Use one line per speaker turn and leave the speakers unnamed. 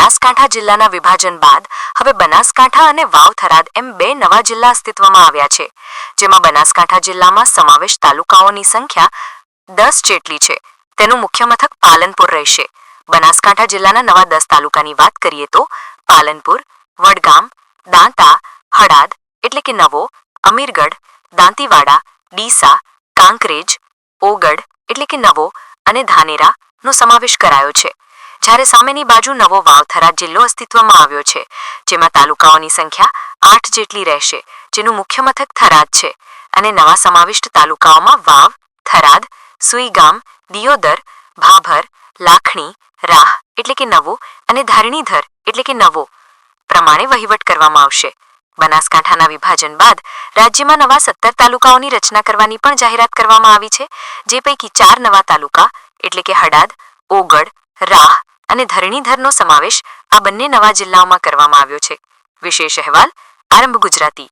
બનાસકાંઠા જિલ્લાના વિભાજન બાદ હવે બનાસકાંઠા અને વાવ થરાદ એમ બે નવા જિલ્લા અસ્તિત્વમાં આવ્યા છે, જેમાં બનાસકાંઠા જિલ્લામાં સમાવેશ તાલુકાઓની સંખ્યા દસ જેટલી છે. તેનું મુખ્ય મથક પાલનપુર રહેશે. બનાસકાંઠા જિલ્લાના નવા દસ તાલુકાની વાત કરીએ તો પાલનપુર, વડગામ, દાંતા હડાદ એટલે કે નવો, અમીરગઢ, દાંતીવાડા, ડીસા, કાંકરેજ, ઓગઢ એટલે કે નવો અને ધાનેરા નો સમાવેશ કરાયો છે. જ્યારે સામેની બાજુ નવો વાવથરા જિલ્લો અસ્તિત્વમાં આવ્યો છે, જેમાં તાલુકાઓની સંખ્યા આઠ જેટલી રહેશે, જેનું મુખ્ય મથક થરાદ છે અને નવા સમાવિષ્ટ તાલુકાઓમાં વાવ, થરાદ, સુઈગામ, દિયોદર, ભાભર, લાખણી, રાહ એટલે કે નવો અને ધારણીધર એટલે કે નવો પ્રમાણે વહીવટ કરવામાં આવશે. બનાસકાંઠાના વિભાજન બાદ રાજ્યમાં નવા સત્તર તાલુકાઓની રચના કરવાની પણ જાહેરાત કરવામાં આવી છે, જે પૈકી ચાર નવા તાલુકા એટલે કે હડાદ ઓગડ રાહ અને ધરણીધરનો સમાવેશ આ બંને નવા જિલ્લાઓમાં કરવામાં આવ્યો છે. વિશેષ અહેવાલ આરંભ ગુજરાતી.